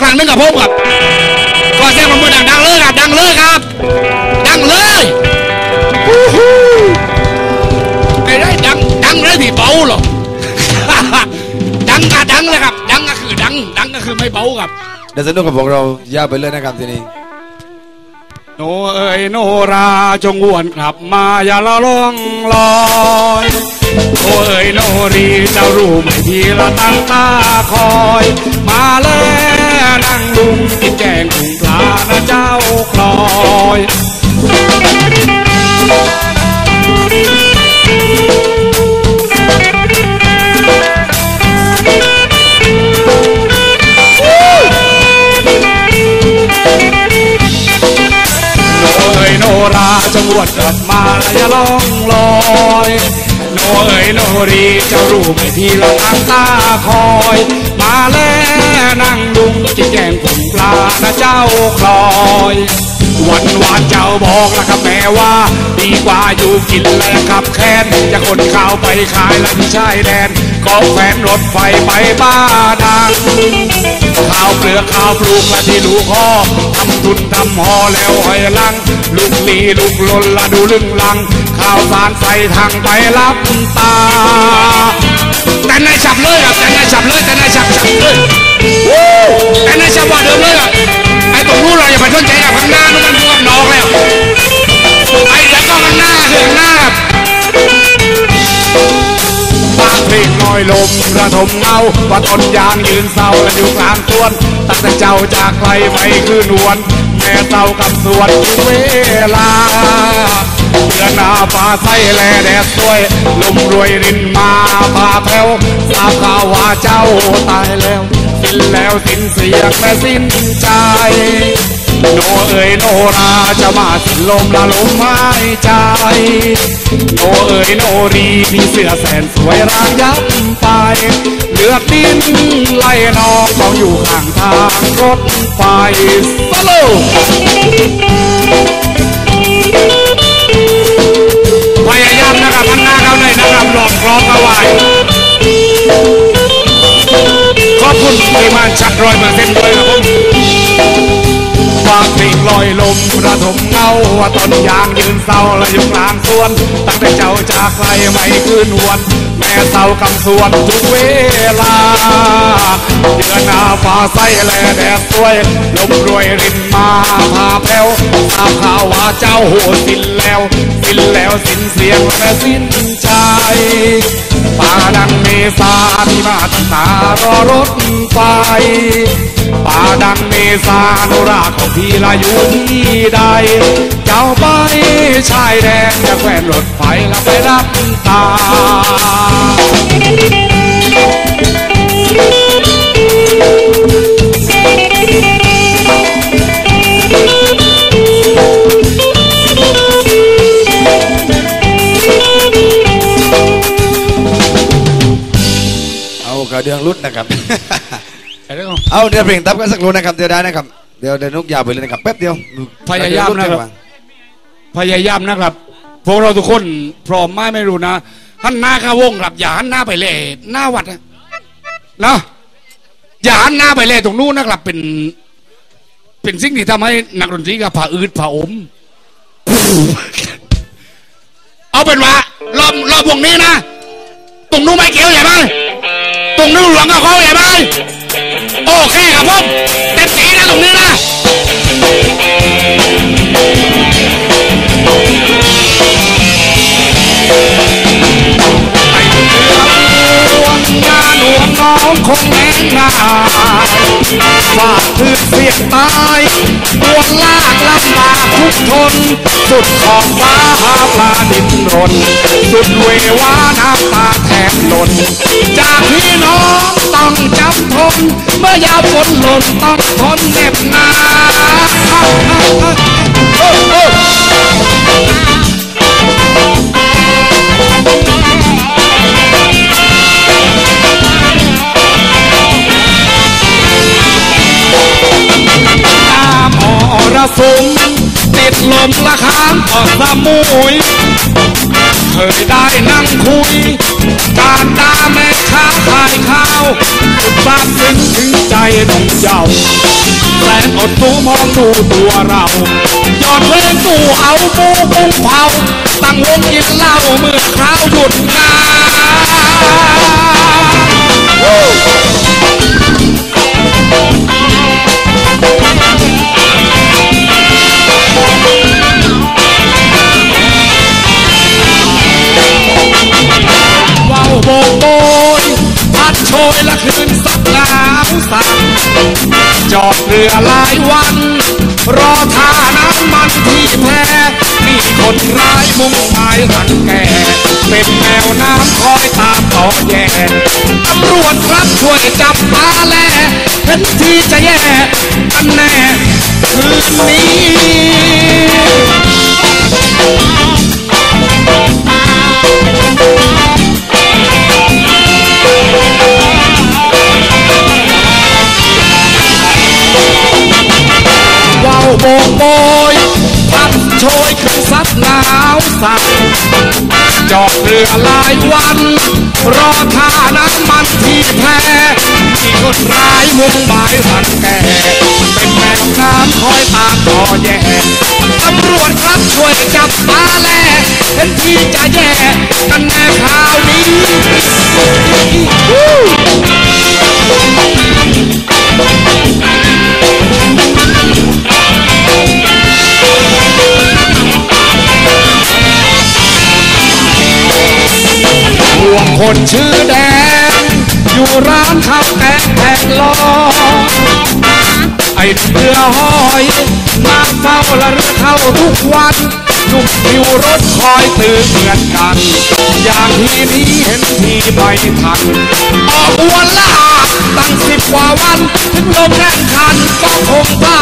ครั้งหนึงกับผมครับขอเสียงปรบมือดังเลยครับ ดังเลยครับ ดังเลยฮู้ฮู้ไอ้ได้ดังดังเลยที่เบาหรอก ดังก็ดังเลยครับ ดังก็คือดัง ดังก็คือไม่เบาครับ เดี๋ยวสนุกกับพวกเราอย่าไปเลยนะครับทีนี้ โนเอ๋ยโนราจงวนกลับมาอย่าละล่องลอยโนเอ๋ยโนรีเจ้ารู้ไหมทีละตั้งตาคอย มาแล้ว ยุงกินแกงถุงปลานะเจ้าคลอยโนเอ๋ยโนราจงหวนกลับมาอย่าล่องลอยโนเอ๋ยโนรีจ้ารู้ไหมทีละตั้งตาคอย มาแล้วนั่งลุงกินแกง ลานะเจ้าคลอยวันวานเจ้าบอกล้วครับแม่ว่า ดีกว่าอยู่กินแล้วครับแค้นจะขนข้าวไปขายแล้วที่ชายแดนก็แฟนรถไฟไปบ้าดังข้าวเปลือกข้าวปลูกและที่ลูกห่อทำทุนทำห่อแล้วหอยลัง ลูกลีลูกลนละดูลึงลัง ข้าวสารใส่ทางไปรับตา แต่นายฉับเลยครับแต่นายฉับเลยแต่นายฉับฉับเลย วู้แต่นายฉับว่าเดิมเลยอะไอ้ตรงนู้นเราอย่าไปสนใจกับข้างหน้านู่นมันพวกน้องแล้วไอ้แล้วก็ข้างหน้าคือข้างหน้าบบางเพลงลอยลมระทมเงาว่าต้นยางยืนเศร้าและอยู่กลางสวนตั้งแต่เจ้าจากไกลไม่คืนวนแม่เศร้ากับสวนทุกเวลาเดือนหน้าฟ้าใสแลแดดสวย ลมรวยรินมาพาแผ่วทราบข่าวว่าเจ้าตายแล้ว สิ้นแล้วสิ้นเสียงและสิ้นใจ โนเอ๋ยโนราจะมาสิ้นลมละลมหายใจ โนเอ๋ยโนรีพี่เสื้อแสนสวยรางยับไป เลือดดินไหลนองต้องอยู่ข้างทางรถไฟสโลานชัดรอยเปอร์เซ็นด้วยครับผมฝากเพลงลอยลมระทมเงาว่าต้นยางยืนเศร้าและอยู่กลางสวน ตั้งแต่เจ้าจากไกลไม่คืนหวนแม่เศร้ากำสวนทุกเวลาเดือนหน้าฟ้าใสแลแดดสวย ลมรวยรินมาพาแผ่วทราบข่าวว่าเจ้าโหสิ้นแล้ว สิ้นแล้วสิ้นเสียงและสิ้นใจ ป่าดังเมษาที่มาตั้งตารอรถไฟป่าดังเมษาโนราของพี่ลาอยู่ที่ใด เจ้าไปชายแดนจะแควนรถไฟแล้วไปรับตา เอากระเดืองรุดนะครับไอ้เรื่องเอาเดี๋ยวเพลงตับกันสักครู่นะครับเดี๋ยวได้นะครับ เดี๋ยวเดี๋ยวนุกยาวไปเลยนะครับแป๊บเดียวพยายามนะครับพยายามนะครับ พวกเราทุกคนพร้อมไหมไม่รู้นะหันหน้าเข้าวงครับอย่าหันหน้าไปเลยหน้าวัดนะนะอย่าหันหน้าไปเลยตรงนู้นนะครับเป็น เป็นสิ่งที่ทำให้นักดนตรีกับผ่าอืดผ่าอมเอาเป็นว่ารอบรอบวงนี้นะ ตรงนู้นไม่เกี่ยวใช่ไหม ตรงนู้นหลวงกับเขาใช่ไหมโอเคครับผมเต็มที่นะตรงนี้นะบ้านหลวงน้องคงแน่นหนาฝากคืนเสียงตายปวดลากลำบากทุกทน สุดขอบฟ้าหาปลาดินรน สุดเววาน้ำตาแทบหล่นจา พี่น้องต้องจำทน เมื่อยาฝนหล่นต้องทนเหน็บหนาวโอ้โอ้น้ำอรสุมติดลมละคามออกสมุย เคยได้นั่งคุย การตาแม่ บ้าขายข้าวซาบซึ้งถึงใจน้องเจ้าสูมองดูตัวเรายอดเพลงตู้เอาปูปุ้งเผาตั้งวงกินเหล้าเมื่อคราวหยุดงาน สั่งจอดเรือหลายวัน รอท่าน้ำมันที่แพมีคนร้ายมุ่งหมายรังแกเป็นแมวน้ำคอยตามต่อแย่ตำรวจครับช่วยจับมาแลเห็นที่จะแย่กันแน่คืนนี้ โบกโบยพัดโชยขึ้นซัดหนาวสั่งจอดเรือหลายวัน รอท่าน้ำมันที่แพมีคนร้ายมุ่งหมายรังแกเป็นแมวน้ำคอยตามต่อแย่ตำรวจครับช่วยจับมาแลเห็นที่จะแย่กันแน่คราวนี้ห่ ชื่อแดง อยู่ร้านข้าวแกงแผงลอไอ้เรือหอยมาเฝ้าละเรือเข้าทุกวันนุ่มผิวรถคอยตื่นเหมือนกัน อย่างที่นี้เห็นทีไม่ทันออกอวนล่าตั้งสิบกว่าวัน ถึงลมแน่นคันก็คงตา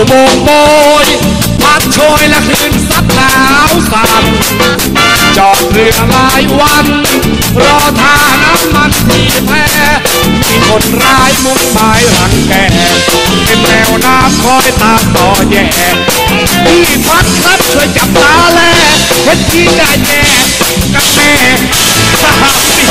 ยแพ้มว่าวโบกโบยพัดโชยและคลื่นซัดหนาวสั่นจอดเรือหลายวัน รอท่าน้ำมันทีแพมีคนร้ายมุ่งหมายรังแกเป็นแนวน้ำคอยตามต่อแย่พี่พัดครับช่วยจับตาแลเห็นที่จะแย่กันแน่สามสี